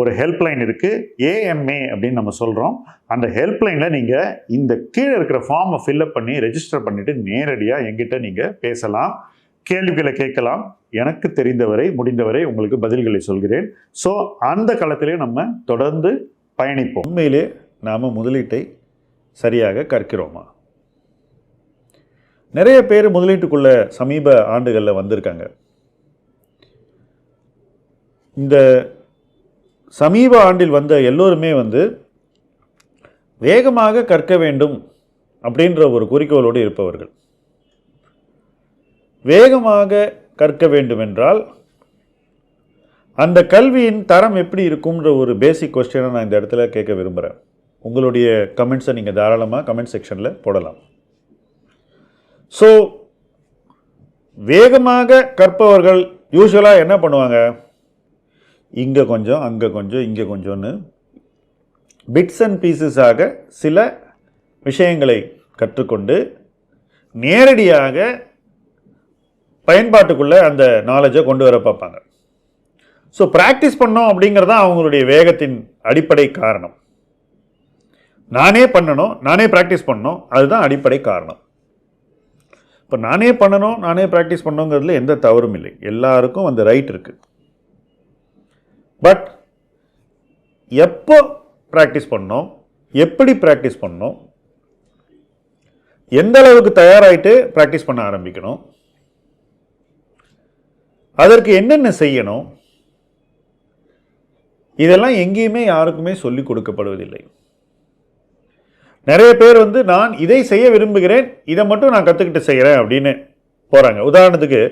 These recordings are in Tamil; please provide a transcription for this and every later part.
ஒரு ஹெல்ப்லைன் இருக்குது ஏஎம்ஏ அப்படின்னு நம்ம சொல்கிறோம் அந்த ஹெல்ப்லைனில் நீங்கள் இந்த கீழே இருக்கிற ஃபார்மை ஃபில்அப் பண்ணி ரெஜிஸ்டர் பண்ணிவிட்டு நேரடியாக எங்கிட்ட நீங்கள் பேசலாம். கேள்விகளை கேட்கலாம். எனக்கு தெரிந்தவரை முடிந்தவரை உங்களுக்கு பதில்களை சொல்கிறேன். ஸோ அந்த காலத்திலே நம்ம தொடர்ந்து பயணிப்போம். உண்மையிலே நாம் முதலீட்டை சரியாக கற்கிறோமா? நிறைய பேர் முதலீட்டுக்குள்ள சமீப ஆண்டுகளில் வந்திருக்காங்க. இந்த சமீப ஆண்டில் வந்த எல்லோருமே வந்து வேகமாக கற்க வேண்டும் அப்படின்ற ஒரு குறிக்கோளோடு இருப்பவர்கள். வேகமாக கற்க வேண்டுமென்றால் அந்த கல்வியின் தரம் எப்படி இருக்கும்ன்ற ஒரு பேசிக் கொஸ்டினை நான் இந்த இடத்துல கேட்க விரும்புகிறேன் உங்களுடைய கமெண்ட்ஸை நீங்கள் தாராளமாக கமெண்ட் செக்ஷனில் போடலாம். ஸோ வேகமாக கற்பவர்கள் யூஸ்வலாக என்ன பண்ணுவாங்க? இங்கே கொஞ்சம் அங்கே கொஞ்சம் இங்கே கொஞ்சம்னு. பிட்ஸ் அண்ட் பீசஸாக சில விஷயங்களை கற்றுக்கொண்டு நேரடியாக பயன்பாட்டுக்குள்ளே அந்த நாலேஜை கொண்டு வர பார்ப்பாங்க. ஸோ ப்ராக்டிஸ் பண்ணோம் அப்படிங்கிறது தான் அவங்களுடைய வேகத்தின் அடிப்படை காரணம். நானே பண்ணணும் நானே ப்ராக்டிஸ் பண்ணணும் அதுதான் அடிப்படை காரணம். இப்போ நானே பண்ணணும் நானே ப்ராக்டிஸ் பண்ணணுங்கிறதுல எந்த தவறும் இல்லை. எல்லாருக்கும் அந்த ரைட் இருக்குது பட் எப்போ ப்ராக்டிஸ் பண்ணோம்? எப்படி ப்ராக்டிஸ் பண்ணோம்? எந்த அளவுக்கு தயாராகிட்டு ப்ராக்டிஸ் பண்ண ஆரம்பிக்கணும்? அதற்கு என்னென்ன செய்யணும்? இதெல்லாம் எங்கேயுமே யாருக்குமே சொல்லிக் கொடுக்கப்படுவதில்லை. நிறைய பேர் வந்து நான் இதை செய்ய விரும்புகிறேன் இதை மட்டும் நான் கற்றுக்கிட்டு செய்கிறேன் அப்படின்னு போகிறாங்க உதாரணத்துக்கு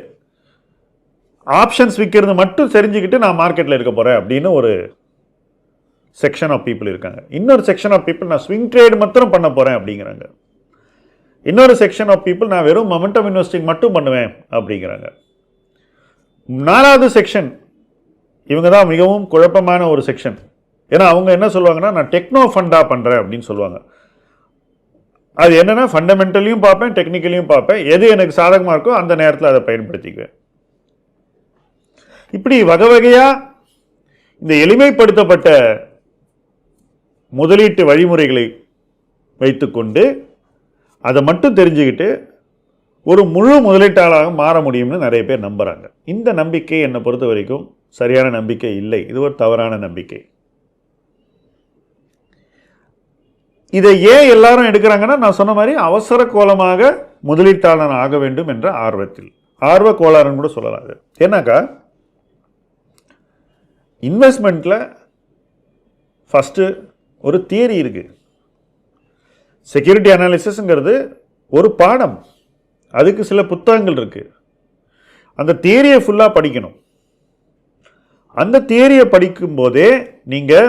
ஆப்ஷன்ஸ் விற்கிறது மட்டும் தெரிஞ்சுக்கிட்டு நான் மார்க்கெட்டில் இருக்க போகிறேன் அப்படின்னு ஒரு செக்ஷன் ஆஃப் பீப்புள் இருக்காங்க. இன்னொரு செக்ஷன் ஆஃப் பீப்புள் நான் ஸ்விங் ட்ரேட் மாத்திரம் பண்ண போகிறேன் அப்படிங்கிறாங்க. இன்னொரு செக்ஷன் ஆஃப் பீப்புள் நான் வெறும் மொமெண்டம் இன்வெஸ்டிங் மட்டும் பண்ணுவேன் அப்படிங்கிறாங்க. நாலாவது செக்ஷன் இவங்க தான் மிகவும் குழப்பமான ஒரு செக்ஷன் ஏன்னா அவங்க என்ன சொல்லுவாங்கன்னா நான் டெக்னோ ஃபண்டாக பண்ணுறேன் அப்படின்னு சொல்லுவாங்க. அது என்னென்னா ஃபண்டமெண்டலையும் பார்ப்பேன் டெக்னிக்கலையும் பார்ப்பேன். எது எனக்கு சாதகமாக இருக்கோ அந்த நேரத்தில் அதை பயன்படுத்திக்குவேன். இப்படி வகை வகையாக இந்த எளிமைப்படுத்தப்பட்ட முதலீட்டு வழிமுறைகளை வைத்துக்கொண்டு அதை மட்டும் தெரிஞ்சுக்கிட்டு ஒரு முழு முதலீட்டாளராக மாற முடியும்னு நிறைய பேர் நம்புகிறாங்க இந்த நம்பிக்கை என்னை பொறுத்த வரைக்கும் சரியான நம்பிக்கை இல்லை. இது ஒரு தவறான நம்பிக்கை. இதை ஏன் எல்லாரும் எடுக்கிறாங்கன்னா நான் சொன்ன மாதிரி அவசர கோலமாக முதலீட்டாளன் ஆக வேண்டும் என்ற ஆர்வத்தில். ஆர்வ கோளாறுன்னு கூட சொல்லலாம் அது. ஏன்னாக்கா இன்வெஸ்ட்மெண்ட்டில் ஃபஸ்ட்டு ஒரு தியரி இருக்குது செக்யூரிட்டி அனாலிசிஸுங்கிறது ஒரு பாடம். அதுக்கு சில புத்தகங்கள் இருக்குது அந்த தியரியை ஃபுல்லாக படிக்கணும். அந்த தியரியை படிக்கும்போதே நீங்கள்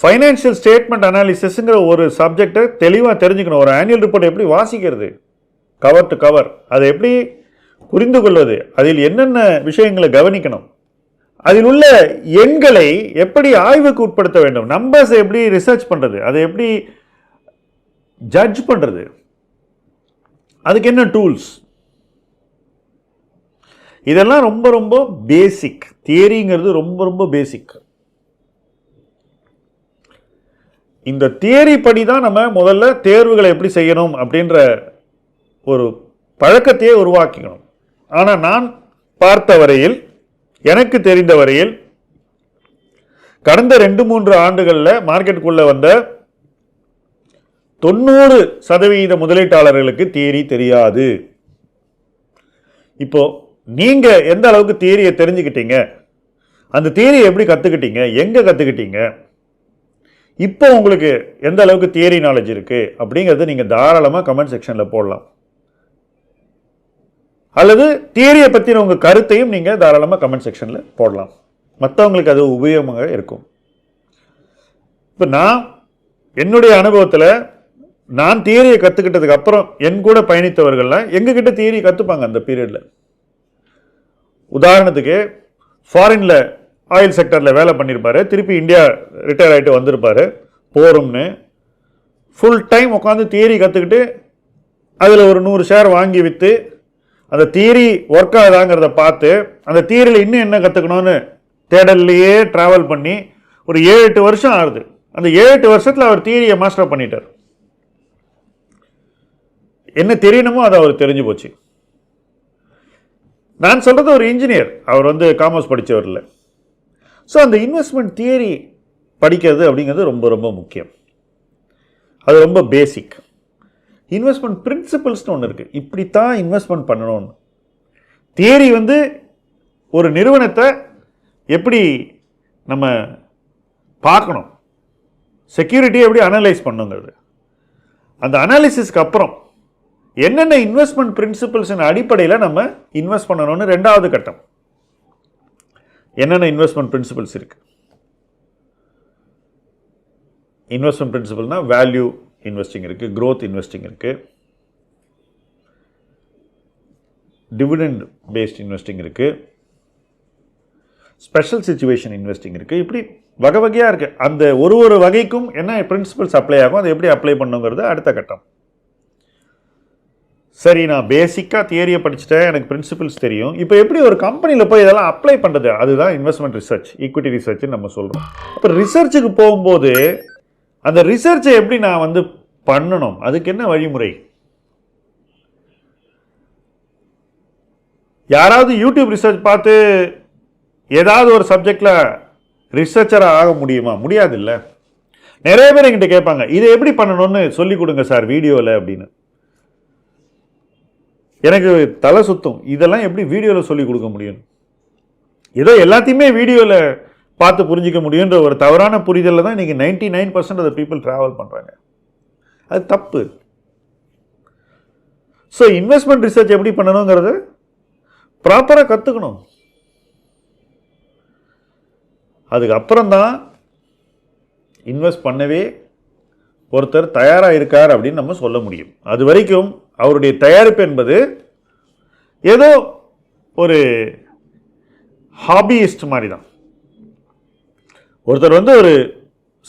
ஃபைனான்ஷியல் ஸ்டேட்மெண்ட் அனாலிசிஸுங்கிற ஒரு சப்ஜெக்டை தெளிவாக தெரிஞ்சுக்கணும். ஒரு ஆனுவல் ரிப்போர்ட் எப்படி வாசிக்கிறது? கவர் டு கவர் அதை எப்படி புரிந்து கொள்வது? அதில் என்னென்ன விஷயங்களை கவனிக்கணும்? அதில் உள்ள எண்களை எப்படி ஆய்வுக்கு உட்படுத்த வேண்டும்? நம்பர்ஸை எப்படி ரிசர்ச் பண்ணுறது அதை எப்படி ஜட்ஜ் பண்ணுறது அதுக்கு என்ன டூல்ஸ் இதெல்லாம் ரொம்ப ரொம்ப பேசிக் தியரிங்கிறது ரொம்ப ரொம்ப பேசிக் இந்த தியரி படி தான் நம்ம முதல்ல தேர்வுகளை எப்படி செய்யணும் அப்படின்ற ஒரு பழக்கத்தையே உருவாக்கிக்கணும். ஆனால் நான் பார்த்த வரையில் எனக்கு தெரிந்த வரையில் கடந்த ரெண்டு மூன்று ஆண்டுகளில் மார்க்கெட்டுக்குள்ளே வந்த தொண்ணூறு சதவீத முதலீட்டாளர்களுக்கு தியரி தெரியாது. இப்போ நீங்க எந்த அளவுக்கு தியரியை தெரிஞ்சுக்கிட்டீங்க? அந்த தியரியை எப்படி கற்றுக்கிட்டீங்க எங்கே கற்றுக்கிட்டீங்க இப்போ உங்களுக்கு எந்த அளவுக்கு தியரி நாலேஜ் இருக்குது அப்படிங்கிறத நீங்கள் தாராளமாக கமெண்ட் செக்ஷனில் போடலாம். அல்லது தியரியை பற்றின உங்கள் கருத்தையும் நீங்கள் தாராளமாக கமெண்ட் செக்ஷனில் போடலாம். மற்றவங்களுக்கு அது உபயோகமாக இருக்கும். இப்போ நான் என்னுடைய அனுபவத்தில் நான் தியரியை கற்றுக்கிட்டதுக்கு அப்புறம் என் கூட பயணித்தவர்கள்லாம் எங்ககிட்ட தியரி கற்றுப்பாங்க அந்த பீரியடில் உதாரணத்துக்கு ஃபாரினில் ஆயில் செக்டரில் வேலை பண்ணியிருப்பார் திருப்பி இந்தியா ரிட்டையர் ஆகிட்டு வந்திருப்பாரு போகிறோம்னு ஃபுல் டைம் உட்காந்து தியரி கற்றுக்கிட்டு அதில் ஒரு நூறு ஷேர் வாங்கி விற்று அந்த தியரி ஒர்க் ஆகுதாங்கிறத பார்த்து அந்த தியரியில் இன்னும் என்ன கற்றுக்கணும்னு தேடல்லையே ட்ராவல் பண்ணி ஒரு ஏழு எட்டு வருஷம் ஆகுது. அந்த ஏழு எட்டு வருஷத்தில் அவர் தியரியை மாஸ்டர் பண்ணிட்டார். என்ன தெரியணுமோ அது அவர் தெரிஞ்சு போச்சு. நான் சொல்கிறது ஒரு இன்ஜினியர் அவர் வந்து காமர்ஸ் படித்தவர் இல்லை ஸோ அந்த இன்வெஸ்ட்மெண்ட் தியரி படிக்கிறது அப்படிங்கிறது ரொம்ப ரொம்ப முக்கியம். அது ரொம்ப பேசிக் இன்வெஸ்ட்மெண்ட் பிரின்சிபல்ஸ்னு ஒன்று இருக்குது இப்படித்தான் இன்வெஸ்ட்மெண்ட் பண்ணணும்னு தியரி வந்து ஒரு நிறுவனத்தை எப்படி நம்ம பார்க்கணும்? செக்யூரிட்டியை எப்படி அனலைஸ் பண்ணுங்கிறது. அந்த அனாலிசிஸ்க்கு அப்புறம் என்னென்ன இன்வெஸ்ட்மெண்ட் பிரின்சிபல்ஸின் அடிப்படையில் நம்ம இன்வெஸ்ட் பண்ணணும்னு ரெண்டாவது கட்டம். என்னென்ன இன்வெஸ்ட்மெண்ட் பிரின்சிபல்ஸ் இருக்குது இன்வெஸ்ட்மெண்ட் பிரின்சிபல்னால் வேல்யூ இன்வெஸ்டிங் இருக்குது க்ரோத் இன்வெஸ்டிங் இருக்குது டிவிடெண்ட் பேஸ்ட் இன்வெஸ்டிங் இருக்குது ஸ்பெஷல் சுச்சுவேஷன் இன்வெஸ்டிங் இருக்குது இப்படி வகை வகையாக இருக்குது அந்த ஒரு ஒரு வகைக்கும் என்ன பிரின்சிபல்ஸ் அப்ளை ஆகும் அதை எப்படி அப்ளை பண்ணுங்கிறது அடுத்த கட்டம். சரி நான் பேசிக்காக தியரியை படிச்சுட்டேன். எனக்கு பிரின்சிபல்ஸ் தெரியும். இப்போ எப்படி ஒரு கம்பெனியில் போய் இதெல்லாம் அப்ளை பண்ணுறது அதுதான் இன்வெஸ்ட்மெண்ட் ரிசர்ச் ஈக்விட்டி ரிசர்ச்னு நம்ம சொல்கிறோம் அப்போ ரிசர்ச்சுக்கு போகும்போது அந்த ரிசர்ச்சை எப்படி நான் வந்து பண்ணணும்? அதுக்கு என்ன வழிமுறை? யாராவது யூடியூப் ரிசர்ச் பார்த்து ஏதாவது ஒரு சப்ஜெக்டில் ரிசர்ச்சராக ஆக முடியுமா? முடியாது இல்லை நிறைய பேர் என்கிட்ட கேட்பாங்க இதை எப்படி பண்ணணும்னு சொல்லி கொடுங்க சார் வீடியோவில் அப்படின்னு. எனக்கு தலை சுத்தம் இதெல்லாம் எப்படி வீடியோவில் சொல்லி கொடுக்க முடியும்? ஏதோ எல்லாத்தையுமே வீடியோவில் பார்த்து புரிஞ்சிக்க முடியுன்ற ஒரு தவறான புரிதலில் தான் இன்றைக்கி ninety nine percent of people travel பண்ணுறாங்க அது தப்பு. ஸோ இன்வெஸ்ட்மெண்ட் ரிசர்ச் எப்படி பண்ணணுங்கிறது ப்ராப்பராக கற்றுக்கணும் அதுக்கப்புறம் தான் இன்வெஸ்ட் பண்ணவே ஒருத்தர் தயாராக இருக்கார் அப்படின்னு நம்ம சொல்ல முடியும். அது வரைக்கும் அவருடைய தயாரிப்பு என்பது ஏதோ ஒரு ஹாபியிஸ்ட் மாதிரி தான் ஒருத்தர் வந்து ஒரு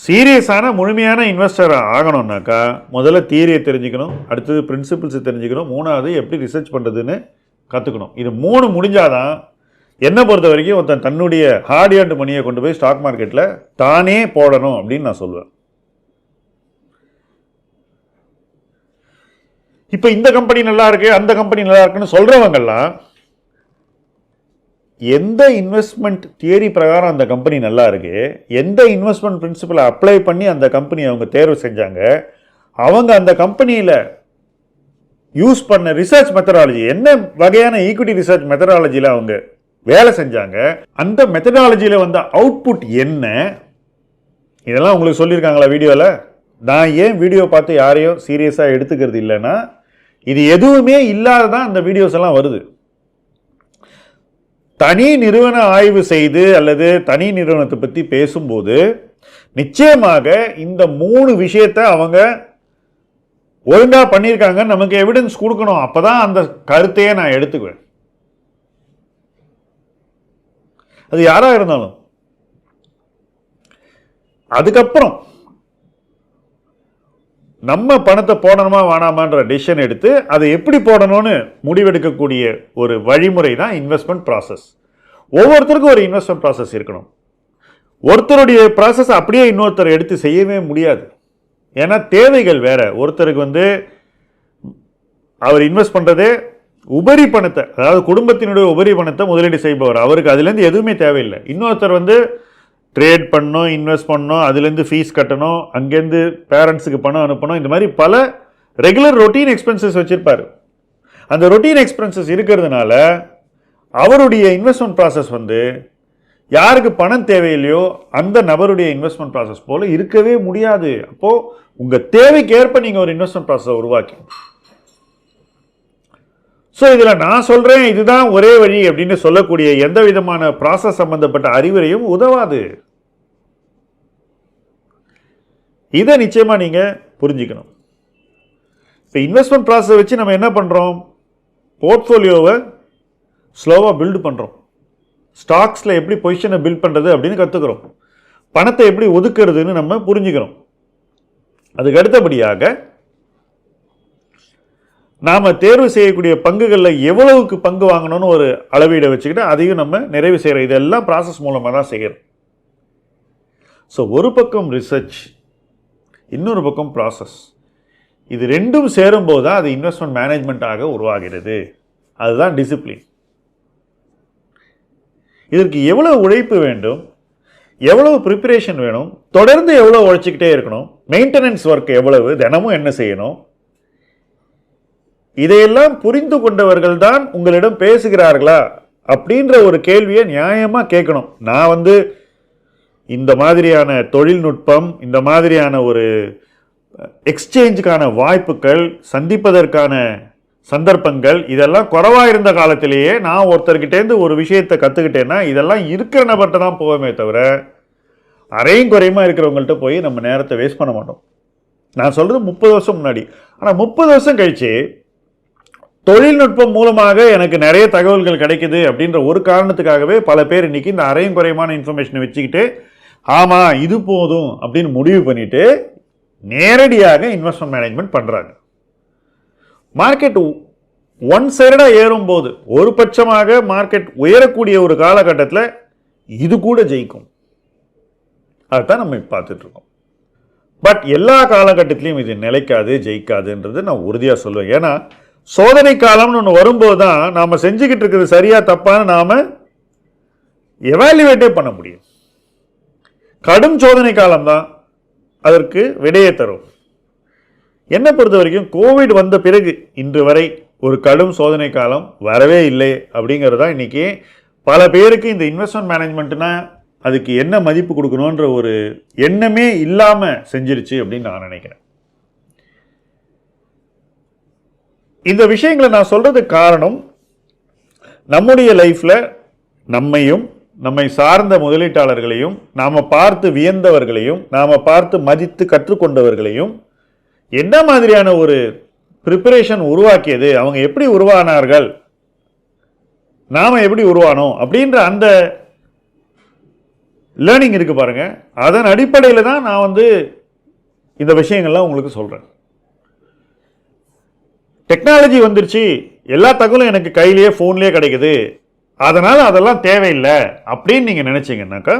சீரியஸான முழுமையான இன்வெஸ்டர் ஆகணும்னாக்கா முதல்ல தியரியை தெரிஞ்சுக்கணும் அடுத்தது பிரின்சிபிள்ஸை தெரிஞ்சுக்கணும் மூணாவது எப்படி ரிசர்ச் பண்ணுறதுன்னு கற்றுக்கணும் இது மூணு முடிஞ்சாதான் என்னை பொறுத்த வரைக்கும் ஒருத்தன் தன்னுடைய ஹார்ட் ஏர்ன்ட் மணியை கொண்டு போய் ஸ்டாக் மார்க்கெட்டில் தானே போடணும் அப்படின்னு நான் சொல்லுவேன். இப்போ இந்த கம்பெனி நல்லா இருக்கு அந்த கம்பெனி நல்லா இருக்குன்னு சொல்கிறவங்கெல்லாம் எந்த இன்வெஸ்ட்மெண்ட் தியரி பிரகாரம் அந்த கம்பெனி நல்லா இருக்குது எந்த இன்வெஸ்ட்மெண்ட் பிரின்சிபலை அப்ளை பண்ணி அந்த கம்பெனி அவங்க தேர்வு செஞ்சாங்க அவங்க அந்த கம்பெனியில் யூஸ் பண்ண ரிசர்ச் மெத்தடாலஜி என்ன வகையான ஈக்விட்டி ரிசர்ச் மெத்தடாலஜியில் அவங்க வேலை செஞ்சாங்க அந்த மெத்தடாலஜியில் வந்த அவுட்புட் என்ன? இதெல்லாம் உங்களுக்கு சொல்லியிருக்காங்களா வீடியோவில் நான் ஏன் வீடியோ பார்த்து யாரையும் சீரியஸாக எடுத்துக்கிறது இல்லைன்னா இது எதுவுமே இல்லாததான் அந்த வீடியோஸ் எல்லாம் வருது. தனி நிறுவன ஆய்வு செய்து அல்லது தனி நிறுவனத்தை பற்றி பேசும்போது நிச்சயமாக இந்த மூணு விஷயத்தை அவங்க ஒழுங்காக பண்ணியிருக்காங்க நமக்கு எவிடன்ஸ் கொடுக்கணும். அப்பதான் அந்த கருத்தையே நான் எடுத்துக்குவேன். அது யாராக இருந்தாலும். அதுக்கப்புறம் நம்ம பணத்தை போடணுமா வேணாமான்ற டிசிஷன் எடுத்து அதை எப்படி போடணும்னு முடிவெடுக்கக்கூடிய ஒரு வழிமுறை தான் இன்வெஸ்ட்மெண்ட் ப்ராசஸ் ஒவ்வொருத்தருக்கும் ஒரு இன்வெஸ்ட்மெண்ட் ப்ராசஸ் இருக்கணும். ஒருத்தருடைய ப்ராசஸ் அப்படியே இன்னொருத்தர் எடுத்து செய்யவே முடியாது. ஏன்னா தேவைகள் வேறு. ஒருத்தருக்கு வந்து அவர் இன்வெஸ்ட் பண்ணுறதே உபரி பணத்தை அதாவது குடும்பத்தினுடைய உபரி பணத்தை முதலீடு செய்பவர். அவருக்கு அதுலேருந்து எதுவுமே தேவையில்லை. இன்னொருத்தர் வந்து ட்ரேட் பண்ணணும் இன்வெஸ்ட் பண்ணணும் அதுலேருந்து ஃபீஸ் கட்டணும் அங்கேருந்து பேரண்ட்ஸுக்கு பணம் அனுப்பணும் இந்த மாதிரி பல ரெகுலர் ரொட்டீன் எக்ஸ்பென்சஸ் வச்சுருப்பார். அந்த ரொட்டீன் எக்ஸ்பென்சஸ் இருக்கிறதுனால அவருடைய இன்வெஸ்ட்மெண்ட் ப்ராசஸ் வந்து யாருக்கு பணம் தேவையில்லையோ அந்த நபருடைய இன்வெஸ்ட்மெண்ட் ப்ராசஸ் போல் இருக்கவே முடியாது. அப்போது உங்கள் தேவைக்கு ஏற்ப நீங்கள் ஒரு இன்வெஸ்ட்மெண்ட் ப்ராசஸை உருவாக்கி. ஸோ இதில் நான் சொல்கிறேன் இதுதான் ஒரே வழி அப்படின்னு சொல்லக்கூடிய எந்த விதமான ப்ராசஸ் சம்மந்தப்பட்ட அறிவுரையும் உதவாது. இதை நிச்சயமாக நீங்கள் புரிஞ்சுக்கணும். இப்போ இன்வெஸ்ட்மெண்ட் ப்ராசஸை வச்சு நம்ம என்ன பண்ணுறோம் போர்ட்ஃபோலியோவை ஸ்லோவாக பில்டு பண்ணுறோம் ஸ்டாக்ஸில் எப்படி பொசிஷனை பில்ட் பண்ணுறது அப்படின்னு கற்றுக்குறோம் பணத்தை எப்படி ஒதுக்குறதுன்னு நம்ம புரிஞ்சுக்கிறோம். அதுக்கு அடுத்தபடியாக நாம் தேர்வு செய்யக்கூடிய பங்குகளில் எவ்வளவுக்கு பங்கு வாங்கணும்னு ஒரு அளவீடை வச்சுக்கிட்டு அதையும் நம்ம நிறைவு செய்கிறோம் இதெல்லாம் ப்ராசஸ் மூலமாக தான் செய்கிறோம் ஸோ ஒரு பக்கம் ரிசர்ச் இன்னொரு பக்கம் ப்ராசஸ் இது ரெண்டும் சேரும்போது தான் அது இன்வெஸ்ட்மெண்ட் மேனேஜ்மெண்ட்டாக உருவாகிறது. அதுதான் டிசிப்ளின் இதற்கு எவ்வளவு உழைப்பு வேண்டும்? எவ்வளவு ப்ரிப்பரேஷன் வேணும்? தொடர்ந்து எவ்வளோ உழைச்சிக்கிட்டே இருக்கணும்? மெயின்டெனன்ஸ் ஒர்க் எவ்வளவு? தினமும் என்ன செய்யணும்? இதையெல்லாம் புரிந்து கொண்டவர்கள் தான் உங்களிடம் பேசுகிறார்களா? அப்படின்ற ஒரு கேள்வியை நியாயமாக கேட்கணும். நான் வந்து இந்த மாதிரியான தொழில்நுட்பம் இந்த மாதிரியான ஒரு எக்ஸ்சேஞ்சுக்கான வாய்ப்புகள் சந்திப்பதற்கான சந்தர்ப்பங்கள் இதெல்லாம் குறைவாக இருந்த காலத்திலேயே நான் ஒருத்தர்கிட்டேருந்து ஒரு விஷயத்தை கற்றுக்கிட்டேன்னா இதெல்லாம் இருக்கிற நபர்கிட்ட தான் போவோமே தவிர அரையும் குறையுமா இருக்கிறவங்கள்ட்ட போய் நம்ம நேரத்தை வேஸ்ட் பண்ண மாட்டோம். நான் சொல்கிறது முப்பது வருஷம் முன்னாடி. ஆனால் முப்பது வருஷம் கழிச்சு தொழில்நுட்பம் மூலமாக எனக்கு நிறைய தகவல்கள் கிடைக்குது அப்படின்ற ஒரு காரணத்துக்காகவே பல பேர் இன்றைக்கி இந்த அரையும் குறையுமான இன்ஃபர்மேஷனை வச்சுக்கிட்டு ஆமாம் இது போதும் அப்படின்னு முடிவு பண்ணிவிட்டு நேரடியாக இன்வெஸ்ட்மெண்ட் மேனேஜ்மெண்ட் பண்ணுறாங்க மார்க்கெட் ஒன் சைடாக ஏறும்போது ஒரு பட்சமாக மார்க்கெட் உயரக்கூடிய ஒரு காலகட்டத்தில் இது கூட ஜெயிக்கும். அதுதான் நம்ம பார்த்துட்ருக்கோம். பட் எல்லா காலகட்டத்திலையும் இது நிலைக்காது ஜெயிக்காதுன்றது நான் உறுதியாக சொல்லுவேன். ஏன்னா சோதனை காலம்னு ஒன்று வரும்போது தான் நாம் செஞ்சுக்கிட்டு இருக்கிறது சரியாக தப்பான்னு நாம் எவாலுவேட்டே பண்ண முடியும். கடும் சோதனை காலம்தான் அதற்கு விடையை தரும். என்னை பொறுத்த வரைக்கும் கோவிட் வந்த பிறகு இன்று வரை ஒரு கடும் சோதனை காலம் வரவே இல்லை அப்படிங்கிறது தான் இன்றைக்கி பல பேருக்கு இந்த இன்வெஸ்ட்மெண்ட் மேனேஜ்மெண்ட்னா அதுக்கு என்ன மதிப்பு கொடுக்கணுன்ற ஒரு எண்ணமே இல்லாமல் செஞ்சிருச்சு அப்படின்னு நான் நினைக்கிறேன். இந்த விஷயங்களை நான் சொல்கிறதுக்கு காரணம் நம்முடைய லைஃப்பில் நம்மையும் நம்மை சார்ந்த முதலீட்டாளர்களையும் நாம் பார்த்து வியந்தவர்களையும் நாம் பார்த்து மதித்து கற்றுக்கொண்டவர்களையும் என்ன மாதிரியான ஒரு ப்ரிப்பரேஷன் உருவாக்கியது அவங்க எப்படி உருவானார்கள் நாம் எப்படி உருவானோம் அப்படின்ற அந்த லேர்னிங் இருக்குது பாருங்கள் அதன் அடிப்படையில் தான் நான் வந்து இந்த விஷயங்கள்லாம் உங்களுக்கு சொல்கிறேன் டெக்னாலஜி வந்துருச்சு. எல்லா தகவலும் எனக்கு கையிலேயே ஃபோன்லேயே கிடைக்குது. அதனால் அதெல்லாம் தேவையில்லை அப்படின்னு நீங்கள் நினச்சிங்கன்னாக்கா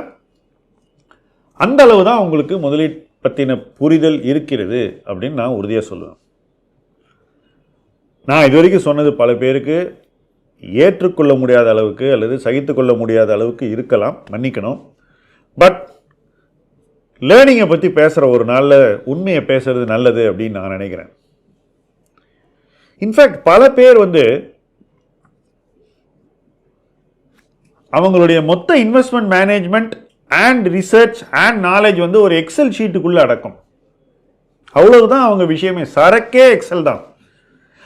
அந்த அளவு தான் உங்களுக்கு முதலீடு பற்றின புரிதல் இருக்கிறது அப்படின்னு நான் உறுதியாக சொல்லுவேன். நான் இது வரைக்கும் சொன்னது பல பேருக்கு ஏற்றுக்கொள்ள முடியாத அளவுக்கு அல்லது சகித்துக்கொள்ள முடியாத அளவுக்கு இருக்கலாம் மன்னிக்கணும். பட் லேர்னிங்கை பற்றி பேசுகிற ஒரு நாளில் உண்மையை பேசுறது நல்லது அப்படின்னு நான் நினைக்கிறேன். இன்ஃபேக்ட் பல பேர் வந்து அவங்களுடைய மொத்த investment management and research and knowledge வந்து ஒரு எக்ஸல் ஷீட்டுக்குள்ளே அடக்கும். அவ்வளவுதான் அவங்க விஷயமே. சரக்கே எக்ஸல் தான்.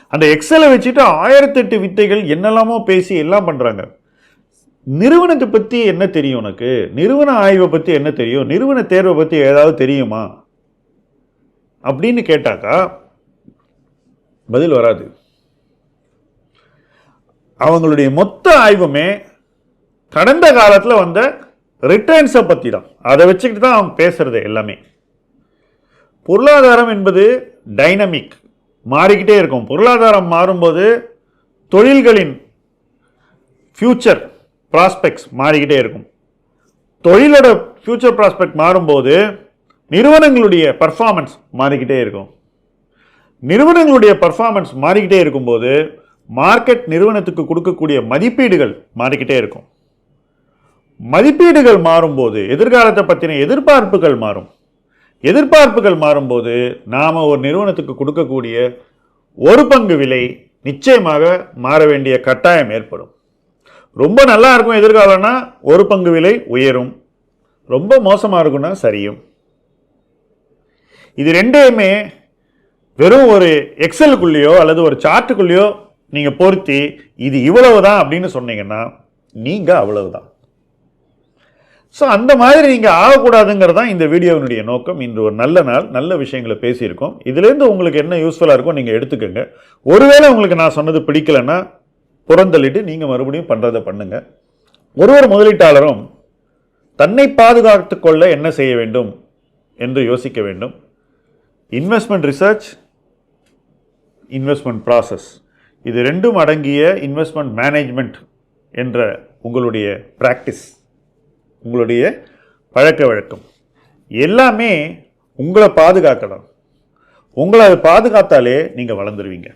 அந்த எக்ஸலை வச்சுட்டு ஆயிரத்தெட்டு வித்தைகள் என்னெல்லாமோ பேசி எல்லாம் பண்ணுறாங்க நிறுவனத்தை பற்றி என்ன தெரியும் உனக்கு? நிறுவன ஆய்வை பற்றி என்ன தெரியும்? நிறுவன தேர்வை பற்றி ஏதாவது தெரியுமா? அப்படின்னு கேட்டாக்கா பதில் வராது. அவங்களுடைய மொத்த ஆய்வுமே கடந்த காலத்தில் வந்த ரிட்டர்ன்ஸை பற்றி தான் அதை வச்சுக்கிட்டு தான் அவங்க பேசுறது எல்லாமே. பொருளாதாரம் என்பது டைனமிக் மாறிக்கிட்டே இருக்கும். பொருளாதாரம் மாறும்போது தொழில்களின் ஃப்யூச்சர் ப்ராஸ்பெக்ட்ஸ் மாறிக்கிட்டே இருக்கும். தொழிலோட ஃப்யூச்சர் ப்ராஸ்பெக்ட் மாறும்போது நிறுவனங்களுடைய பர்ஃபார்மன்ஸ் மாறிக்கிட்டே இருக்கும். நிறுவனங்களுடைய பர்ஃபார்மன்ஸ் மாறிக்கிட்டே இருக்கும்போது மார்க்கெட் நிறுவனத்துக்கு கொடுக்கக்கூடிய மதிப்பீடுகள் மாறிக்கிட்டே இருக்கும். மதிப்பீடுகள் மாறும்போது எதிர்காலத்தை பற்றின எதிர்பார்ப்புகள் மாறும். எதிர்பார்ப்புகள் மாறும்போது நாம் ஒரு நிறுவனத்துக்கு கொடுக்கக்கூடிய ஒரு பங்கு விலை நிச்சயமாக மாற வேண்டிய கட்டாயம் ஏற்படும். ரொம்ப நல்லா இருக்கும் எதிர்காலம்னா ஒரு பங்கு விலை உயரும். ரொம்ப மோசமாக இருக்கும்னா சரியும். இது ரெண்டையுமே வெறும் ஒரு எக்ஸலுக்குள்ளேயோ அல்லது ஒரு சார்ட்டுக்குள்ளேயோ நீங்கள் பொருத்தி இது இவ்வளவு தான் அப்படின்னு சொன்னீங்கன்னா நீங்கள் அவ்வளவுதான். ஸோ அந்த மாதிரி நீங்கள் ஆகக்கூடாதுங்கிறது தான் இந்த வீடியோவினுடைய நோக்கம். இன்று ஒரு நல்ல நாள் நல்ல விஷயங்களை பேசியிருக்கோம். இதுலேருந்து உங்களுக்கு என்ன யூஸ்ஃபுல்லாக இருக்கோ நீங்கள் எடுத்துக்கோங்க. ஒருவேளை உங்களுக்கு நான் சொன்னது பிடிக்கலைன்னா புறந்தள்ளிட்டு நீங்கள் மறுபடியும் பண்ணுறதை பண்ணுங்க. ஒரு ஒரு முதலீட்டாளரும் தன்னை பாதுகாத்து கொள்ள என்ன செய்ய வேண்டும்? என்று யோசிக்க வேண்டும். இன்வெஸ்ட்மெண்ட் ரிசர்ச் இன்வெஸ்ட்மெண்ட் ப்ராசஸ் இது ரெண்டும் அடங்கிய இன்வெஸ்ட்மெண்ட் மேனேஜ்மெண்ட் என்ற உங்களுடைய ப்ராக்டிஸ் உங்களுடைய பழக்க வழக்கம். எல்லாமே உங்களை பாதுகாக்கலாம் உங்களை அது பாதுகாத்தாலே நீங்கள் வளர்ந்துருவீங்க.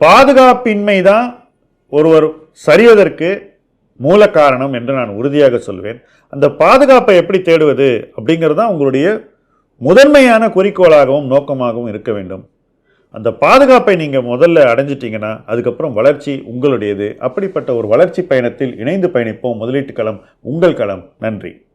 பாதுகாப்பின்மை தான் ஒருவர் சரிவதற்கு மூல காரணம் என்று நான் உறுதியாக சொல்வேன். அந்த பாதுகாப்பை எப்படி தேடுவது அப்படிங்கிறது தான் உங்களுடைய முதன்மையான குறிக்கோளாகவும் நோக்கமாகவும் இருக்க வேண்டும். அந்த பாதுகாப்பை நீங்கள் முதல்ல அடைஞ்சிட்டிங்கன்னா அதுக்கப்புறம் வளர்ச்சி உங்களுடையது. அப்படிப்பட்ட ஒரு வளர்ச்சி பயணத்தில் இணைந்து பயணிப்போம். முதலீட்டு களம் உங்கள் களம். நன்றி.